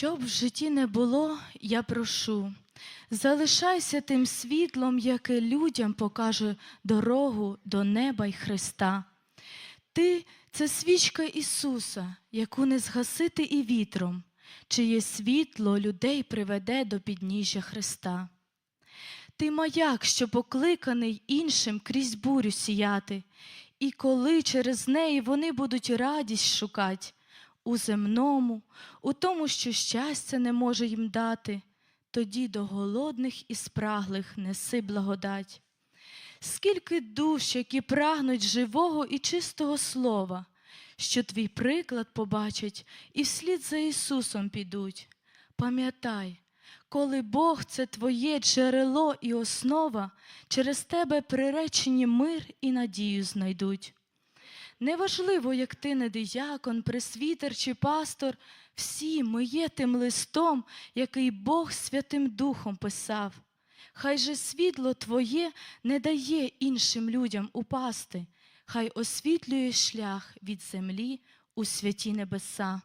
Щоб в житті не було, я прошу, залишайся тим світлом, яке людям покаже дорогу до неба й Христа. Ти це свічка Ісуса, яку не згасити і вітром, чиє світло людей приведе до підніжжя Христа. Ти маяк, що покликаний іншим крізь бурю сіяти, і коли через неї вони будуть радість шукать у земному, у тому, що щастя не може їм дати, тоді до голодних і спраглих неси благодать. Скільки душ, які прагнуть живого і чистого слова, що твій приклад побачать і вслід за Ісусом підуть. Пам'ятай, коли Бог це твоє джерело і основа, через тебе приречені мир і надію знайдуть. Неважливо, як ти не диякон, пресвітер чи пастор, всі ми є тим листом, який Бог Святим Духом писав. Хай же світло Твоє не дає іншим людям упасти, хай освітлює шлях від землі у святі небеса.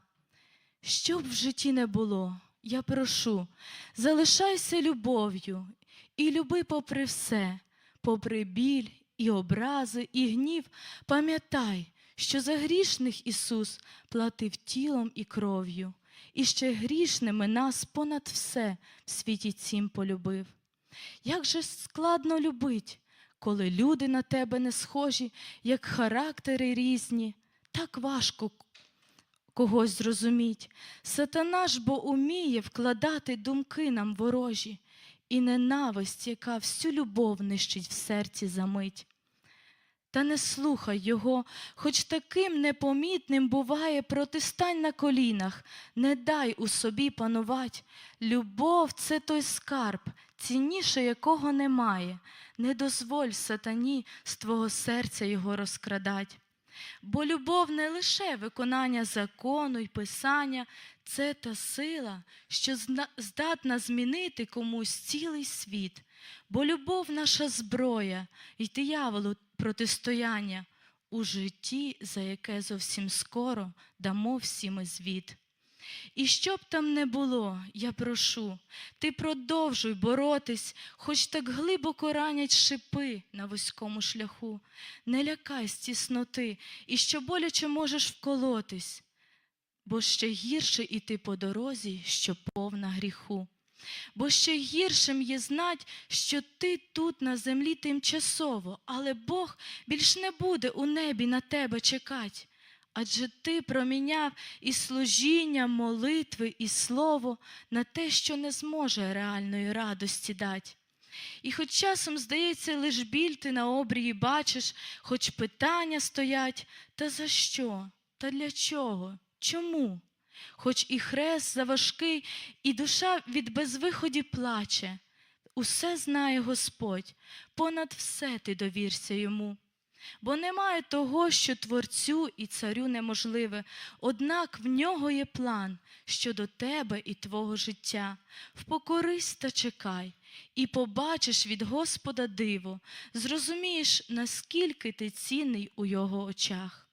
Щоб в житті не було, я прошу, залишайся любов'ю і люби попри все, попри біль і образи, і гнів, пам'ятай, що за грішних Ісус платив тілом і кров'ю, і ще грішними нас понад все в світі цім полюбив. Як же складно любить, коли люди на тебе не схожі, як характери різні, так важко когось зрозуміть. Сатана ж бо уміє вкладати думки нам ворожі, і ненависть, яка всю любов нищить в серці за мить. Та не слухай його, хоч таким непомітним буває, протистань на колінах, не дай у собі панувать. Любов це той скарб, цінніше якого немає. Не дозволь сатані з твого серця його розкрадать. Бо любов не лише виконання закону й писання, це та сила, що здатна змінити комусь цілий світ. Бо любов наша зброя й дияволу протистояння у житті, за яке зовсім скоро дамо всі ми звіт. І що б там не було, я прошу, ти продовжуй боротись, хоч так глибоко ранять шипи на вузькому шляху. Не лякай з тісноти, і що боляче можеш вколотись, бо ще гірше іти по дорозі, що повна гріху. Бо ще гіршим є знать, що ти тут на землі тимчасово, але Бог більш не буде у небі на тебе чекать. Адже ти проміняв і служіння, молитви, і слово на те, що не зможе реальної радості дать. І хоч часом, здається, лиш біль ти на обрії бачиш, хоч питання стоять, та за що? Та для чого? Чому? Хоч і хрест заважкий, і душа від безвиході плаче, усе знає Господь, понад все ти довірся йому. Бо немає того, що творцю і царю неможливе, однак в нього є план щодо тебе і твого життя. Впокорись та чекай, і побачиш від Господа диво, зрозумієш, наскільки ти цінний у його очах.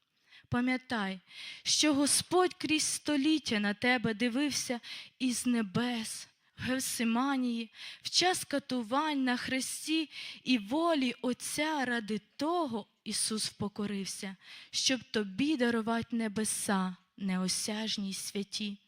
Пам'ятай, що Господь крізь століття на тебе дивився із небес, Гевсиманії, в час катувань на хресті і волі Отця ради того Ісус впокорився, щоб тобі дарувати небеса, неосяжні й святі.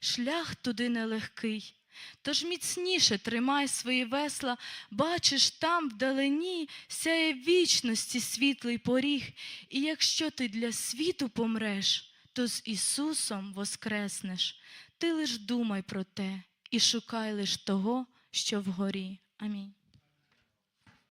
Шлях туди нелегкий. Тож міцніше тримай свої весла, бачиш там вдалині сяє вічності світлий поріг, і якщо ти для світу помреш, то з Ісусом воскреснеш. Ти лиш думай про те і шукай лиш того, що вгорі. Амінь.